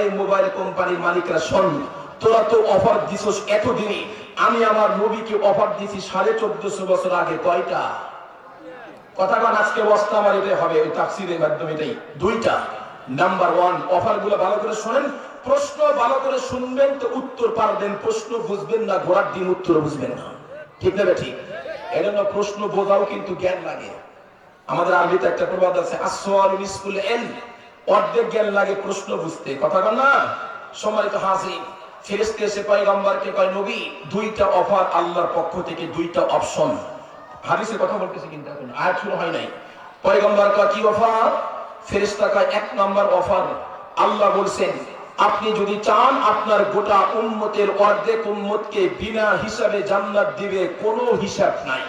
এই মোবাইল কোম্পানির মালিকরা শোন, তোরা তো অফার দিছস এতদিনই আমি আমার নবীকে অফার দিছি সাড়ে চোদ্দশো বছর আগে, কয়টা? আজকে বস্তা আমার এটাই হবে, ওই তাফসিরের মাধ্যমে এটাই। দুইটা। নাম্বার ওয়ান অফারগুলো ভালো করে শোনেন, প্রশ্ন ভালো করে শুনবেন তো উত্তর পারবেন, প্রশ্ন বুঝবেন না ঘোড়ার দিন উত্তর বুঝবেন না। ঠিক না ঠিক এই জন্য প্রশ্ন বোঝাও কিন্তু জ্ঞান লাগে। আমাদের আরবিতে একটা প্রবাদ আছে এল অর্ধেক জ্ঞান লাগে প্রশ্ন বুঝতে। কথা বল না? সম্মানিত হাসি ফেরেশতে এসে পয়গম্বরকে কয়, নবী, দুইটা অফার আল্লাহর পক্ষ থেকে দুইটা অপশন হাদিসের কথা বলতেছি কিন্তু এখন, আয়াত শুরু হয় নাই। পয়গম্বর কয়, কি অফার ফেরেশতা কয়, এক নাম্বার অফার আল্লাহ বলছেন, আপনি যদি চান, আপনার গোটা উম্মতের অর্ধেক উম্মতকে বিনা হিসাবে জান্নাত দিবে, কোনো হিসাব নাই।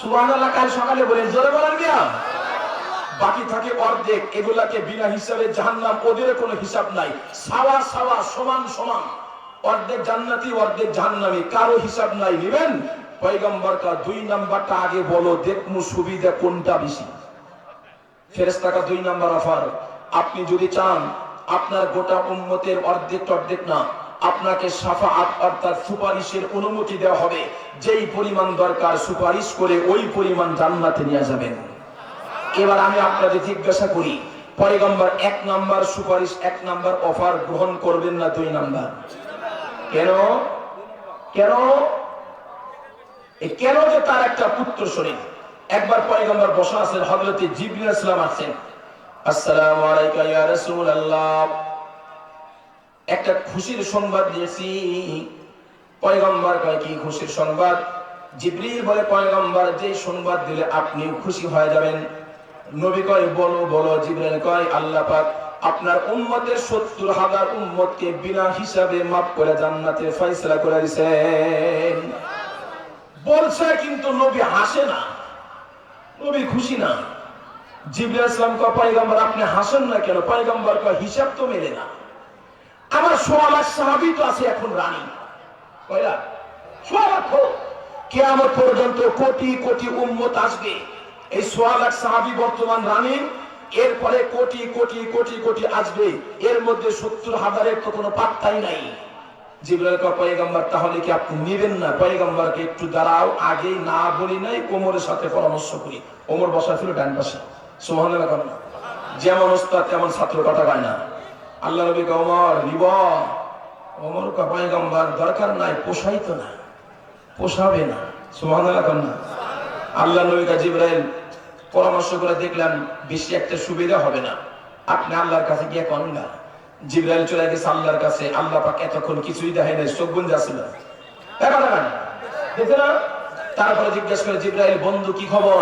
সুবহানাল্লাহ, কাল সকালে বলেন, জোরে বলেন মিয়া বাকি থাকে অর্ধেক, এগুলাকে বিনা হিসাবে জাহান্নাম ওদের কোনো হিসাব নাই। সাওয়া সাওয়া, সমান সমান। অর্ধেক জান্নাতি, অর্ধেক জাহান্নামি, কারও হিসাব নাই, নেবেন? পয়গম্বর কা দুই নাম্বারটা আগে বলো, দেখমু সুবিধা কোনটা বেশি। ফেরেস্তাকা দুই নাম্বার অফার, আপনি যদি চান, আপনার গোটা উম্মতের অর্ধেক অর্ধেক না, আপনাকে সাফাআত অর্থাৎ সুপারিশের অনুমতি দেওয়া হবে। যেই পরিমাণ দরকার, সুপারিশ করে ওই পরিমাণ জান্নাতে নিয়ে যাবেন। এবার আমি আপনাদের জিজ্ঞাসা করি, পয়গম্বর এক নাম্বার সুপারিশ, এক নাম্বার অফার গ্রহণ করবেন না দুই নাম্বার? কেন? কেন? কেন যে তার একটা পুত্র শরীর? একবার পয়গম্বর বসা আছেন, হযরতে জিবরিল ইসলাম আছেন। আসসালামু আলাইকা ইয়া রাসূলুল্লাহ। একটা খুশির সংবাদ দিয়েছি। পয়গম্বর কয়, কি খুশির সংবাদ? জিবরিল বলে, পয়গম্বর যে সংবাদ দিলে আপনি খুশি হয়ে যাবেন। নবী কয়, বলো বলো জিবরিল কয়, আল্লাহ পাক আপনার উম্মতের সত্তর হাজার উম্মতকে বিনা হিসাবে মাফ করে জান্নাতে ফয়সালা করে দিয়েছেন বলছে, কিন্তু নবী হাসে না। নবী খুশি না। জিবরিল ইসলাম কয়, পয়গম্বর, আপনি হাসেন না কেন? পয়গম্বর কয়, হিসাব তো মেলে না। আমার সোয়া লাখ সাহাবি তো আছে এখন রানী। কয়লা? সোয়া লক্ষ কেয়ামত পর্যন্ত কোটি কোটি উম্মত আসবে। এই সোয়া লাখ সাহাবি বর্তমান রানী এরপরে কোটি কোটি কোটি কোটি আসবে। এর মধ্যে সত্তর হাজারের তো কোনো পাত্তাই নাই। জিবরাইল কয় পয়গম্বর তাহলে কি আপনি নেবেন না? পয়গম্বরকে একটু দাঁড়াও আগেই না বলি নাই কোমরের সাথে পরামর্শ করি। ওমর বসা ছিল ডান পাশে। সুবহানাল্লাহ করেন যেমন ওস্তাদ তেমন ছাত্র কথা পায় না। আল্লাহ নবী কয়, ওমর নিব। ওমর কয় পয়গম্বর দরকার নাই পোষাইতো না পোষাবে না। সুবহানাল্লাহ করেন না। আল্লাহ নবী কা জিবরাইল পরামর্শ করে দেখলাম, বেশি একটা সুবিধা হবে না। আপনি আল্লাহর কাছে গিয়ে কনগা জিবরাইল চলে গেছে আল্লাহর কাছে, আল্লাহ পাক এতক্ষণ কিছুই দেখে নাই, চোখ গুঞ্জ না। তারপরে জিজ্ঞেস করে, জিব্রাইল, বন্ধু, কি খবর?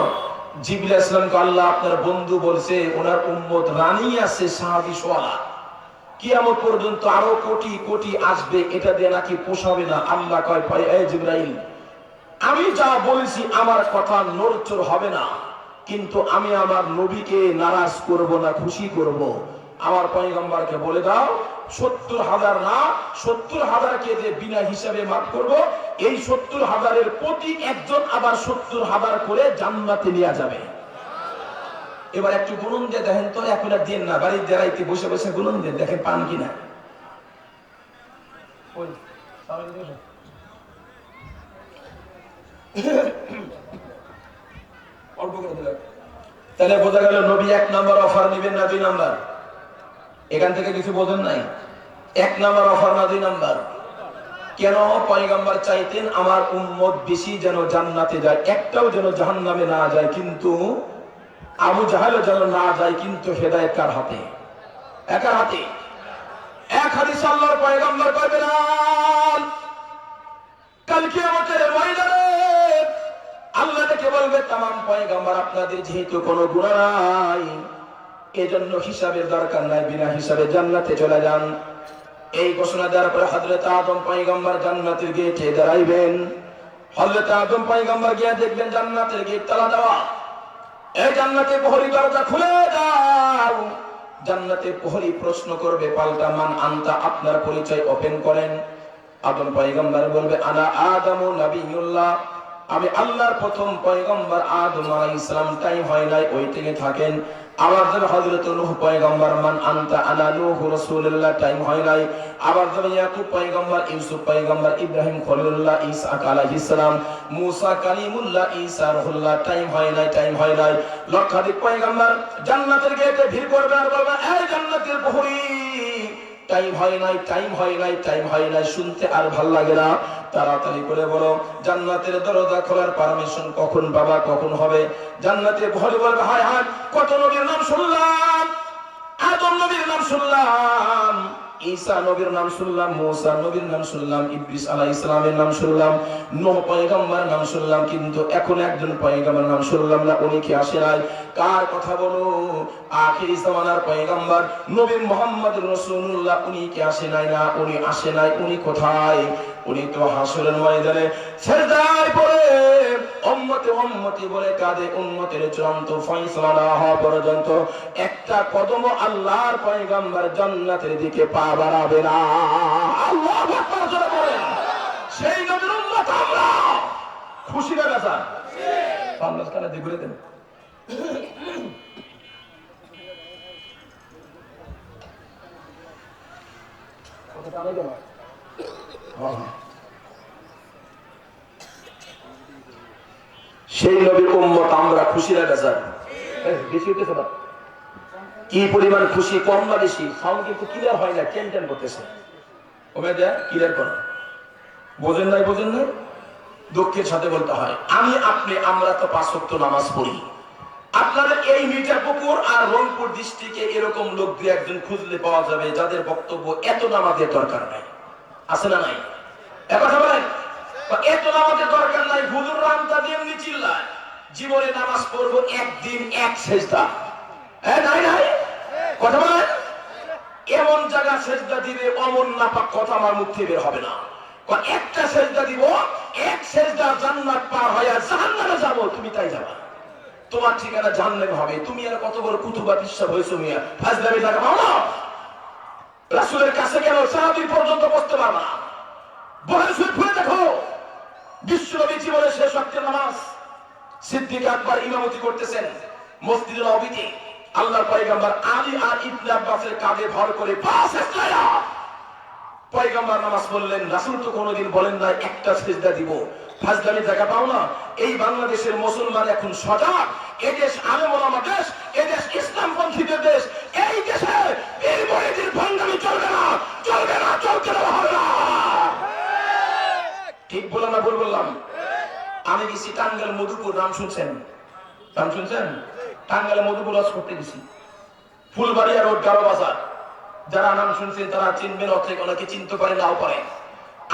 ইসলামকে আল্লাহ আপনার বন্ধু বলছে, ওনার উম্মত রানী আছে, সাহাবি সোয়ালা। কিয়ামত পর্যন্ত আরও কোটি কোটি আসবে, এটা দিয়ে নাকি পোষাবে না। আল্লাহ কয়, পায় জিব্রাইল, আমি যা বলেছি, আমার কথা নড়চড় হবে না। কিন্তু আমি আমার নবীকে নারাজ করব না, খুশি করব। আমার পয়গম্বরকে বলে দাও, সত্তর হাজার না, সত্তর হাজারকে যে বিনা হিসাবে মাফ করব, এই সত্তর হাজারের প্রতি একজন আবার সত্তর হাজার করে জান্নাতে নেওয়া যাবে। এবার একটু গুণন দিয়ে দেখেন তো এখন আর দিন না, বাড়ির দেড়াইতে বসে বসে গুণন দিয়ে দেখেন পান কিনা ওই। অল্প করে দিলাম। তাহলে বোঝা গেল নবী এক নাম্বার অফার নেবেন না দুই নাম্বার। এখান থেকে কিছু বোঝেন নাই? এক নাম্বার অফার না দুই নাম্বার? কেন পয়গম্বর চাইতেন আমার উম্মত বেশি যেন জান্নাতে যায়, একটাও যেন জাহান্নামে না যায়, কিন্তু আবু জাহালও যেন না যায়, কিন্তু হেদায়েত কার হাতে? একার হাতে? এক হাদিস আল্লাহর পয়গম্বর করবে না কালকে আমাদের ময়দানে আল্লাহ থেকে বলবে, তামাম পয়গম্বর আপনাদের যেহেতু কোনো গুণা নাই, এজন্য হিসাবের দরকার নাই, বিনা হিসাবে জান্নাতে চলে যান। এই ঘোষণা দেওয়ার পরে হজরত আদম পয়গম্বর জান্নাতের গেটে দাঁড়াইবেন। হজরত আদম পয়গম্বর গিয়ে দেখবেন জান্নাতের গেট তালা দেওয়া। এই জান্নাতে প্রহরী দরজা খুলে দাও। জান্নাতে প্রহরী প্রশ্ন করবে, পাল্টা মান আনতা আপনার পরিচয় ওপেন করেন। আদম পয়গম্বর বলবে, আনা আদমু নবিয়ুল্লাহ। আমি আল্লাহর প্রথম পয়গম্বর আদম আলাইহিস সালাম, তাই হয় নাই ওই থেকে থাকেন। আবার যাবে হযরত নূহ পয়গম্বর, মান আনতা আনা নূহ রাসূলুল্লাহ টাইম হয় নাই। আবার যাবে ইয়াকুব পয়গম্বর, ইউসুফ পয়গম্বর, ইব্রাহিম খলিলুল্লাহ, ঈসা আলাইহিস সালাম, মুসা কালিমুল্লাহ, ঈসা রুহুল্লাহ টাইম হয় নাই টাইম হয় নাই। লক্ষাধিক পয়গম্বর জান্নাতের গেটে ভিড় করবে আর বলবে, এই জান্নাতের প্রহরী টাইম হয় নাই টাইম হয় নাই টাইম হয় নাই, শুনতে আর ভালো লাগে না। তাড়াতাড়ি করে বলো, জান্নাতের দরজা খোলার পারমিশন কখন বাবা কখন হবে? জান্নাতের ঘরে বলবে, হায় হায়, কত নবীর নাম শুনলাম, আদম নবীর নাম শুনলাম। ঈসা নবীর নাম শুনলাম, মুসা নবীর নাম শুনলাম ইব্রিস আলাহ ইসলামের নাম শুনলাম, নূহ পয়গাম্বার নাম শুনলাম, কিন্তু এখন একজন পয়গাম্বার নাম শুনলাম না, উনি কি আসে নাই? কার কথা বলো? আখিরি জামানার পয়গম্বর নবী মোহাম্মদ রাসূলুল্লাহ, উনি কি আসে নাই না? উনি আসে নাই, উনি কোথায়? উনি তো হাসরের ময়দানে সেজদায় পড়ে উম্মতে উম্মতি বলে কাঁদে। উম্মতের চূড়ান্ত ফয়সালা হওয়া পর্যন্ত একটা কদম আল্লাহর পয়গম্বর জান্নাতের দিকে পা বাড়াবে না। আল্লাহু আকবার, জোরে বলেন। সেই নবীর উম্মত আমরা। খুশি না বেজা পান্নাস কানে দিয়ে দেন। হ্যাঁ হ্যাঁ সেই নবীর উম্মত আমরা খুশি স্যার এই, বেশি হইতেছে না। কি পরিমাণ খুশি? কম না বেশি? সাউন্ড কিন্তু ক্লিয়ার হয় না টেন টেন করতেছে। ওমে ক্লিয়ার করো। বোঝেন নাই বোঝেন নাই? দুঃখের সাথে বলতে হয় আমি আপনি আমরা তো পাঁচ ওয়াক্ত নামাজ পড়ি। আপনাদের এই মির্জাপুকুর আর রংপুর ডিস্ট্রিক্টে এরকম লোক দু একজন খুঁজলে পাওয়া যাবে যাদের বক্তব্য এত নামাজের দরকার নাই। আছে না নাই? এত নামাজের দরকার নাই, হুজুর রাম তাদের এমনি চিল্লায়, জীবনে নামাজ পড়ব একদিন, এক সেজদা। হ্যাঁ নাই নাই? কথা বলেন? এমন জায়গা সেজদা দিবে, অমন নাপাক কথা আমার মুখ থেকে বের হবে না। একটা সেজদা দিব, এক সেজদা জান্নাত পার হইয়া জাহান্নামে যাব, তুমি তাই যাবা। তোমার ঠিকানা জাহান্নামে হবে। তুমি আর কত বড় কুতুবা বিশ্বাস হয়েছো মিয়া? ফাজলামি টাকা পাও না রাসূলের কাছে কেন সাহাবী পর্যন্ত বসতে পারবা না। শরীফ খুলে দেখো। বিশ্বনবী জীবনের শেষ ওয়াক্তের নামাজ। সিদ্দিক আকবর ইমামতি করতেছেন মসজিদে নবীতে। আল্লাহর পয়গম্বর আলী আর ইবনে আব্বাসের কাঁধে ভর করে পয়গম্বর নামাজ বললেন রাসুল তো কোনোদিন বলেন না একটা সিজদা দিব। ফাজলামি জায়গা পাও না। এই বাংলাদেশের মুসলমান এখন সজাগ। এদেশ আলেম দেশ এদেশ ইসলামপন্থীদের দেশ। এই দেশে মরিদির ভণ্ডামি চলবে না চলবে না হবে না। ঠিক না ভুল বললাম? আমি টাঙ্গাল মধুপুর নাম শুনছেন? নাম শুনছেন? মধুপুর করতে গেছি। ফুলবাড়িয়া রোড, গারো বাজার। যারা নাম শুনছেন, তারা চিনবেন অর্থে অনেকে চিনতে পারে, নাও পারে।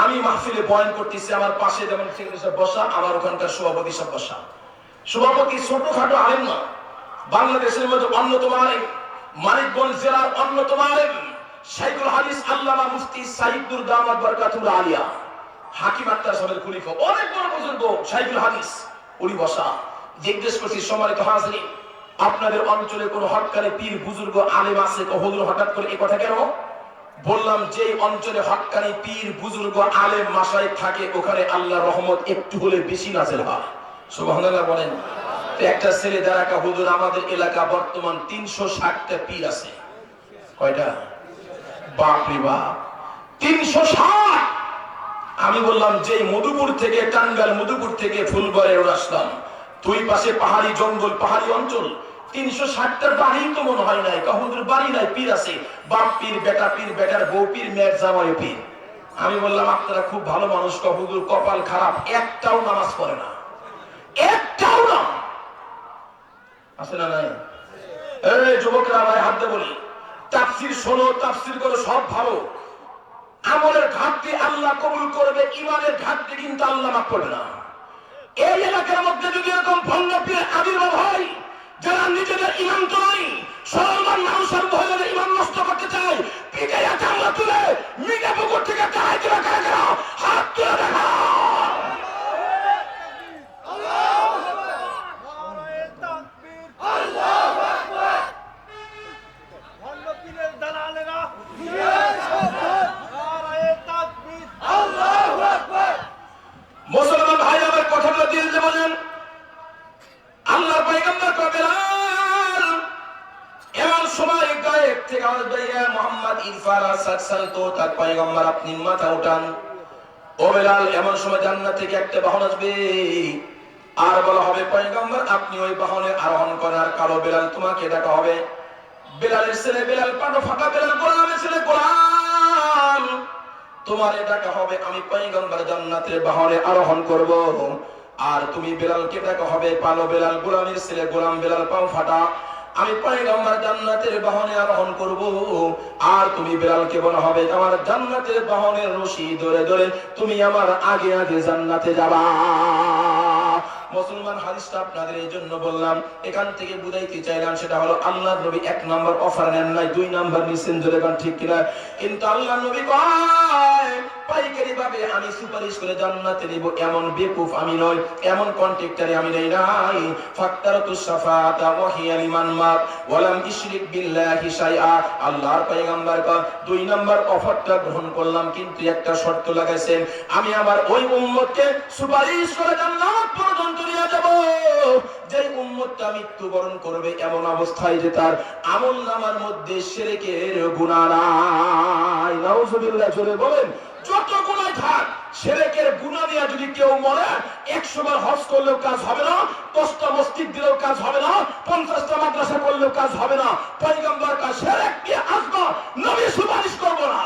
আমি মাহফিলে বয়ান করতেছি, আমার পাশে যেমন সাহেব বসা, আমার ওখানকার সভাপতি সব বসা। সভাপতি ছোটখাটো আলেম না, বাংলাদেশের মধ্যে অন্যতম আলেম। মানিকগঞ্জ জেলার অন্যতম আলেম শাইখুল হাদিস আল্লামা মুফতি সাইদুর দামাত বরকাতুল আলিয়া। হাকিম আক্তার সাহেবের খলিফা। অনেক বড় বুজুর্গ শাইখুল হাদিস। উনি বসা। জিজ্ঞেস করছি, সম্মানিত হাজরিন, আপনাদের অঞ্চলে কোনো হটকারে পীর বুজুর্গ আলেম আছে? তো হুজুর হঠাৎ করে এই কথা কেন? বললাম যে অঞ্চলে হটকারি পীর বুজুর্গ আলেম মাসায় থাকে, ওখানে আল্লাহ রহমত একটু হলে বেশি নাজেল হয়। সুবহানাল্লাহ বলেন। একটা ছেলে দ্বারা হুজুর, আমাদের এলাকা বর্তমান তিনশো ষাটটা পীর আছে। কয়টা? বাপ রে বাপ। তিনশো ষাট! আমি বললাম যে মধুপুর থেকে টাঙ্গাল মধুপুর থেকে ফুলবাড়ি আসলাম, দুই পাশে পাহাড়ি জঙ্গল, পাহাড়ি অঞ্চল, তিনশো ষাটটার বাড়ি তো মনে হয় নাই। কাহুদের বাড়ি নাই, পীর আছে। বাপ পীর, বেটা পীর, বেটার বউ পীর, মেয়ের জামাই পীর। আমি বললাম, আপনারা খুব ভালো মানুষ কাহুদুর কপাল খারাপ, একটাও নামাজ পড়ে না। একটাও না! সব ভালো আমলের আল্লাহ কবুল করবে কিন্তু করবে না। মধ্যে এরকম আবির্ভাব হয় যারা নিজেদের ইমাম তো নয় সরলমান মানুষের ভয়ে ইমাম নষ্ট করতে চায় পিঠে চামড়া তুলে মিঠে পুকুর থেকে কারাই তুলে কারা কারা হাত তুলে দেখা মুসলমান ভাই আমার কথাগুলো দিল যে বলেন আল্লাহর পয়গম্বর কবেলাল ইরফারা সাকসান তো তার পয়গম্বর আপনি মাথা উঠান। ও বেলাল, এমন সময় জান্নাত থেকে একটা বাহন আসবে। আর বলা হবে, পয়গম্বর, আপনি ওই বাহনে আরোহণ করেন আর কালো বেলাল তোমাকে ডাকা হবে। বেলালের ছেলে বেলাল, পাটো ফাঁকা বেলাল, গোলামের ছেলে গোলাম, তোমার ডাকা হবে, আমি পয়গম্বর জান্নাতের বাহনে আরোহণ করব। আর তুমি বেলালকে ডাকা হবে, পালো বেলাল, গোলামের ছেলে গোলাম বেলাল, পাও ফাটা। আমি পয়গম্বর জান্নাতের বাহনে আরোহণ করব। আর তুমি বেলালকে বলা হবে, আমার জান্নাতের বাহনের রশি ধরে ধরে তুমি আমার আগে আগে জান্নাতে যাবা। মুসলমান হাদিসটা আপনাদের এই জন্য বললাম, এখান থেকে বুঝাইতে চাইলাম, সেটা হলো আল্লাহ নবী এক নাম্বার অফার নেন নাই, দুই নাম্বার নিছেন ধরে ঠিক কিনা? কিন্তু আল্লাহ নবী কয় পাইকারি ভাবে আমি সুপারিশ করে জান্নাতে নিব এমন বেকুফ আমি এমন আমি নেই নাই। ফাক্তারাতু সাফাতা লিমান মাত ইশরিক বিল্লাহি শাইআ। আল্লাহর পয়গম্বর কা দুই নাম্বার অফারটা গ্রহণ করলাম, কিন্তু একটা শর্ত লাগাইছেন, আমি আমার ওই উম্মতকে সুপারিশ করে জান্নাত পর্যন্ত নিয়ে যাব। উম্মতটা মৃত্যুবরণ করবে এমন অবস্থায় যে তার আমল নামার মধ্যে শিরকের গুনাহ নাই। নাউজুবিল্লাহ বলেন। যত গুনাহ থাক নিয়ে যদি কেউ মরে, একশো বার করলেও কাজ হবে না, দশটা মসজিদ দিলেও কাজ হবে না, পঞ্চাশটা মাদ্রাসা করলেও কাজ হবে না কাজ নবী সুপারিশ করব না।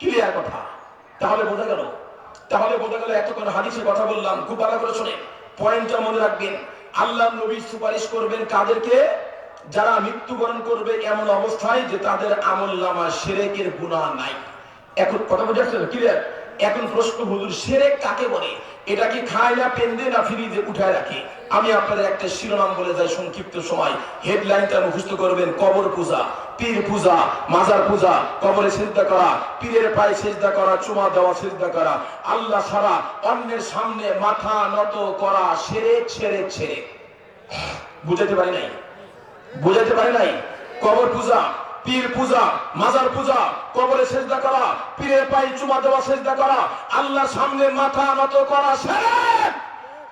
ক্লিয়ার কথা? তাহলে বোঝা গেল, তাহলে বোঝা গেল এতক্ষণ হাদিসের কথা বললাম, খুব ভালো করে শুনে। পয়েন্টটা মনে রাখবেন, আল্লাহ নবী সুপারিশ করবেন কাদেরকে? যারা মৃত্যুবরণ করবে এমন অবস্থায় যে তাদের আমল সেরেকের গুণা নাই। এখন কথা বুঝে আসছে ক্লিয়ার এখন প্রশ্ন হুজুর সেরেক কাকে বলে? এটা কি খায় না পেন্দে না ফ্রিজে উঠায় রাখে? আমি আপনাদের একটা শিরোনাম বলে যাই সংক্ষিপ্ত সময়। হেডলাইনটা মুখস্থ করবেন, কবর পূজা, পীর পূজা, মাজার পূজা, কবরে সিজদা করা, পীরের পায়ে সিজদা করা, চুমা দেওয়া, সিজদা করা। আল্লাহ ছাড়া অন্যের সামনে মাথা নত করা, সেরে, ছেড়ে ছেড়ে। বুঝাতে পারি নাই? বুঝাতে পারি নাই? কবর পূজা, পীর পূজা, মাজার পূজা কবরে সেজদা করা, পীরের পায়ে চুমা দেওয়া, সেজদা করা, আল্লাহর সামনে মাথা নত করা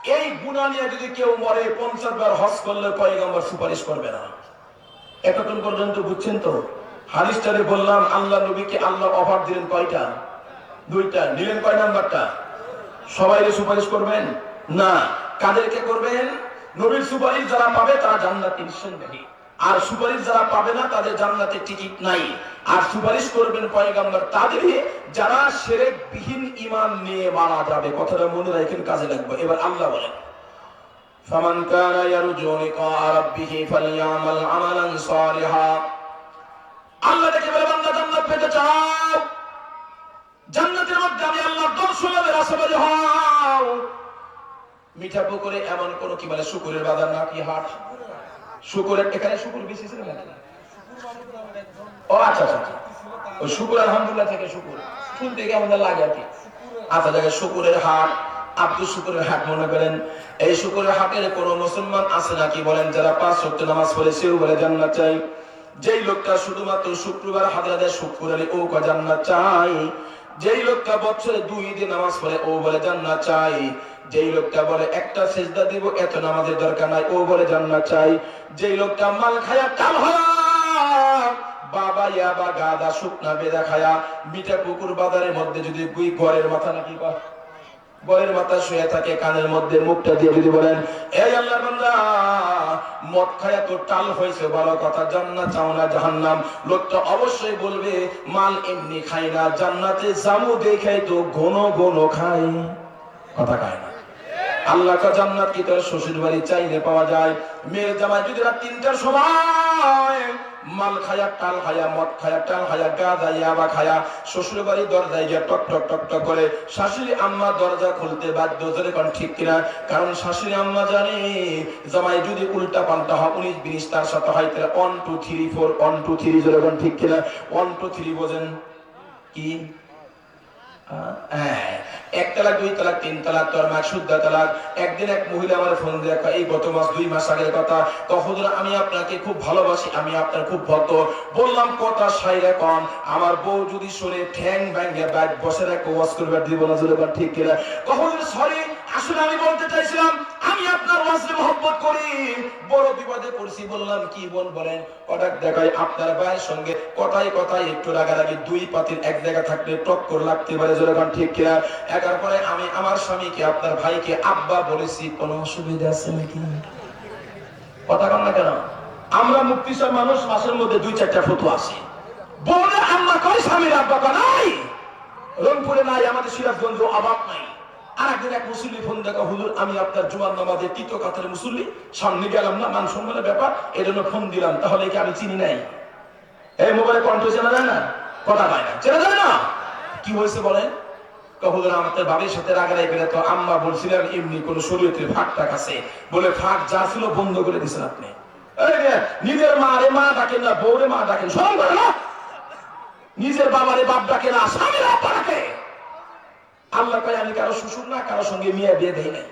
এই গুণা নিয়ে যদি কেউ মরে, পঞ্চাশ বার হজ করলে পয়গম্বর সুপারিশ করবে না। এতক্ষণ পর্যন্ত বুঝছেন তো? হাদিসটারে বললাম, আল্লাহ নবীকে আল্লাহ অফার দিলেন কয়টা? দুইটা। নিলেন কয় নাম্বারটা? সবাই সুপারিশ করবেন? না। কাদেরকে করবেন? নবীর সুপারিশ যারা পাবে তারা জান্নাতে, নিঃসন্দেহী। আর সুপারিশ যারা পাবে না তাদের জান্নাতে টিকিট নাই আর সুপারিশ করবেন পয়গাম্বর তাদেরই যারা সেরেক বিহীন ইমান নিয়ে মারা যাবে কথাটা মনে রাখেন কাজে লাগবে এবার আল্লাহ বলেন فمن كان يرجو لقاء ربه فليعمل عملا صالحا আল্লাহ দেখে বলে বান্দা জান্নাত পেতে চাও জান্নাতের মধ্যে আমি আল্লাহর দর্শনের আশাবাদী হও মিঠা পুকুরে এমন কোন কি বলে শুকুরের বাজার না কি হাট এখানে শুকুর বেশি ছিল নাকি? ও আচ্ছা আচ্ছা আচ্ছা। ওই শুকুর থেকে শুকুর। গিয়ে আমাদের লাগে আর কি। আচ্ছা দেখে শুকুরের হাট, আব্দুল শুকুরের হাট মনে করেন। এই শুকুরের হাটের কোন মুসলমান আছে নাকি বলেন? যারা পাঁচ সত্য নামাজ পড়ে সেও বলে জান্নাত চাই। যেই লোকটা শুধুমাত্র শুক্রবার হাজারা দেয়, শুক্র ও জান্নাত চাই। যেই লোকটা বছরে দুই দিন নামাজ পড়ে, ও বলে জান্নাত চাই। যেই লোকটা বলে, একটা সেজদা দিব, এত নামাজের দরকার নাই। ও বলে, জান্নাত চাই। যেই লোকটা, মাল খায়া টাল হয়া বাবা ইয়া বা গাদা শুকনা বেদা খায়া মিঠা পুকুর বাজারের মধ্যে যদি গুই ঘরের মাথা নাকি বা বরের মাথা শুয়ে থাকে, কানের মধ্যে মুখটা দিয়ে যদি বলেন, এই আল্লাহর বান্দা, মদ খায়া তো টাল হয়েছে, ভালো কথা, জান্নাত চাও না জাহান্নাম? লোকটা অবশ্যই বলবে, মাল এমনি খাই না, জান্নাতে জামু দেখাই তো ঘন ঘন খাই। কথা খায় না। আল্লাহ জান্নাত কি তোর শ্বশুর বাড়ি চাইলে পাওয়া যায়? মেয়ের জামাই যদি রাত তিনটার সময় মাল খায়া টাল খায়া, মদ খায়া, টাল খায়া, গাঁজা, ইয়াবা খায়া শ্বশুর বাড়ি দরজায় গিয়ে টক টক টক টক করে শাশুড়ি আম্মা দরজা খুলতে বাধ্য ধরে কোন ঠিক কিনা? কারণ শাশুড়ি আম্মা জানে, জামাই যদি উল্টা পাল্টা হয়, উনিশ বিশ তার সাথে হয়, তাহলে one two three four one two three ধরে কোন ঠিক কিনা? ওয়ান টু থ্রি বোঝেন। কি? এক তালাক, দুই তালাক, তিন তালাক তোর মাক শুদ্ধ তালাক। একদিন এক মহিলা আমার ফোন দিয়ে এই গত মাস দুই মাস আগের কথা। কখন আমি আপনাকে খুব ভালোবাসি, আমি আপনার খুব ভক্ত। বললাম, কথা সাই কম। আমার বউ যদি শোনে, ঠ্যাং ব্যাঙ্গে ব্যাট বসে রাখো ওয়াশ করবে দিব না জোরে ঠিক কিনা? কখন সরি আসলে আমি বলতে চাইছিলাম পড়ছি বললাম, কি বোন বলেন? হঠাৎ দেখায় আপনার ভাইয়ের সঙ্গে। কথায় কথায় একটু রাগারাগি, দুই পাতির এক জায়গা থাকলে টক্কর লাগতে পারে যেরকম ঠিক কিনা? একার পরে আমি আমার স্বামীকে, আপনার ভাইকে, আব্বা বলেছি, কোনো অসুবিধা আছে নাকি? কথা কন না কেন? আমরা মুক্তি মানুষ, মাসের মধ্যে দুই, চারটা ফটো আসি বোনে আম্মা কয়, স্বামীর আব্বা কয়, নাই। রংপুরে নাই, আমাদের সিরাজগঞ্জ অভাব নাই। আর এক মুসল্লি ফোন দেখা, হুজুর, আমি আপনার জুয়ার নামাজে তৃতীয় কাতার মুসল্লি। সামনে গেলাম না, মান সম্মানের ব্যাপার এই জন্য ফোন দিলাম। তাহলে কি আমি চিনি নাই। এই মোবাইলে কণ্ঠ চেনা যায় না? কথা পায় না। চেনা যায় না? কি হয়েছে বলেন? কখন আমাদের বাড়ির সাথে রাগারাই করে তো আম্মা বলছিলেন, এমনি কোন শরীয়তের ফাঁক টাক বলে ফাঁক যা ছিল বন্ধ করে দিয়েছেন আপনি। নিজের মা রে মা ডাকেন না বউরে মা ডাকেন সরম করে না? নিজের বাবারে বাপ ডাকে না, স্বামীর ডাকে। আল্লাহ কয় আমি কারও শ্বশুর না কারও সঙ্গে মিয়া বিয়ে দেই নাই।